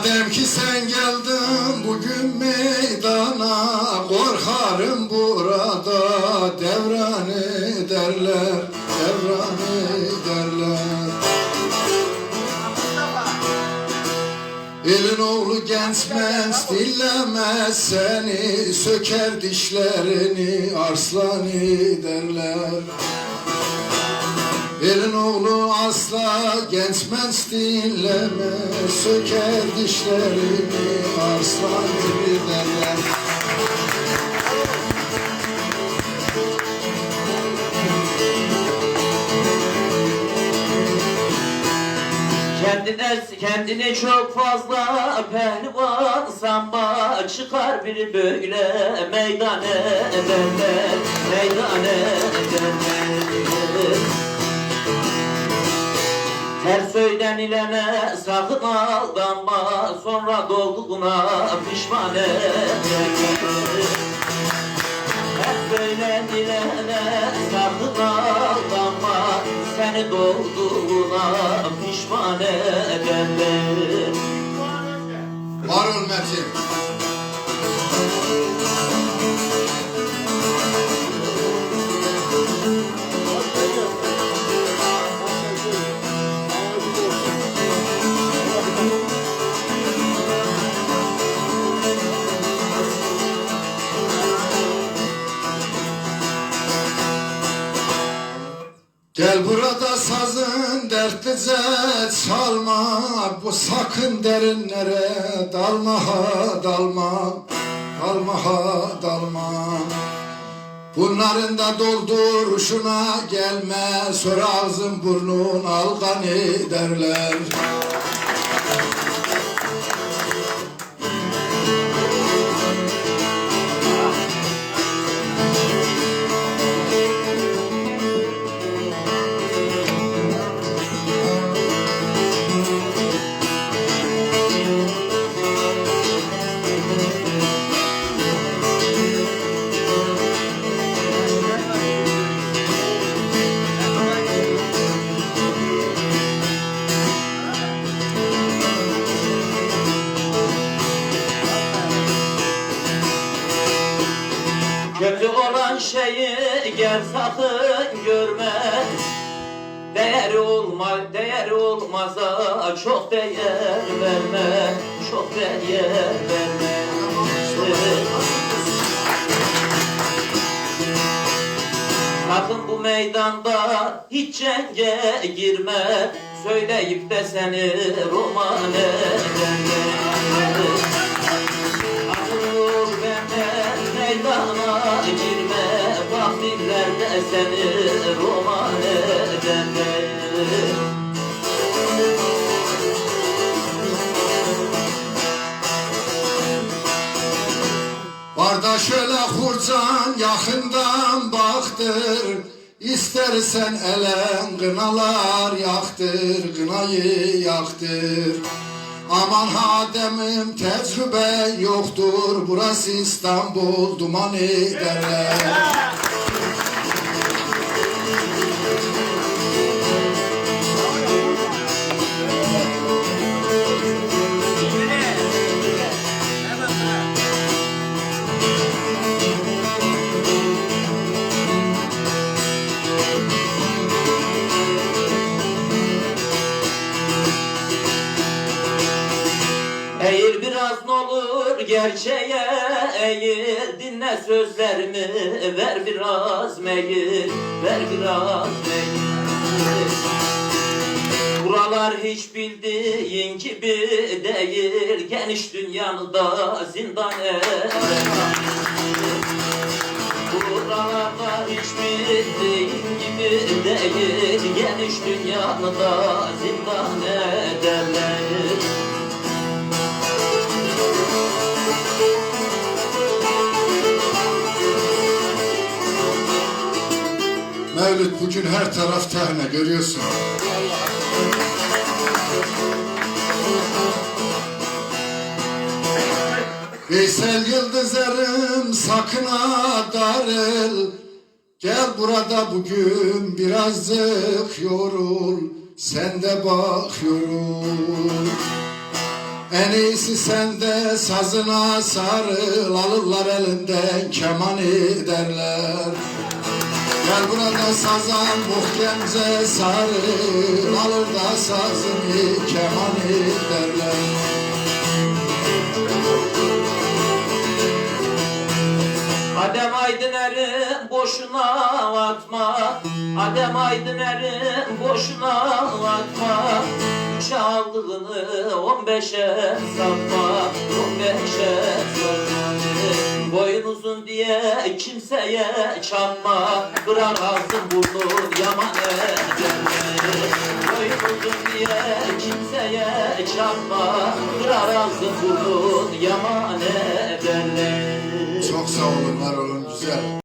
Madem ki sen geldin bugün meydana Korkarım burada devran ederler Devran ederler Elin oğlu genç mens dinlemez seni Söker dişlerini arslan derler Elin oğlu asla genç mens dinlemez Söker dişlerini arslan derler. Kendine, kendine çok fazla pehlivan sanma Çıkar biri böyle meydane ederler Her söylenilene sakın aldanma Sonra dolduğuna pişman ederler Hep söylenilene sakın aldanma Seni doğduğuna pişman ederler Var ol Metin Gel burada sazın dertlice çalma Bu sakın derinlere dalma ha dalma Dalma ha dalma. Bunların da dolduruşuna gelme Sonra ağzın burnun algan derler gel sakın görme. Değeri olma, değeri olmaza çok değer verme Çok değer verme. Sakın bu meydanda hiç cenge girme Söyleyip de seni roman ederler Akıl benden meydana girme seni roman ederler Barda şöyle hurcan yakından baktır. İstersen elen kınalar yaktır Kınayı yaktır. Aman hademim tecrübe yoktur Burası İstanbul duman derler gerçeğe eğil. Dinle sözlerimi ver biraz meyil Ver biraz meyil. Buralar hiç bildiğin gibi değil. Geniş dünyanı da zindan eder Buralarda hiç bildiğin gibi değil. Geniş dünyanı da zindan ederler Mevlüt bugün her taraf tehne görüyorsun. Veysel Yıldızlarım sakın darıl. Gel burada bugün birazcık yorul Sen de bak En iyisi sende sazına sarıl Alırlar elinden kemanı derler Gel burada sazan muhkemce sarıl Alır da sazını kemanı derler boşuna atma Adem Aydıner'i boşuna atma Üçe aldığını on beşe satma On beşe satma Boyun uzun diye kimseye çarpma. Kırar ağzın burnun yaman ederler Boyun uzun diye kimseye çarpma. Kırar ağzın burnun yaman ederler Çok sağ olun var olun güzel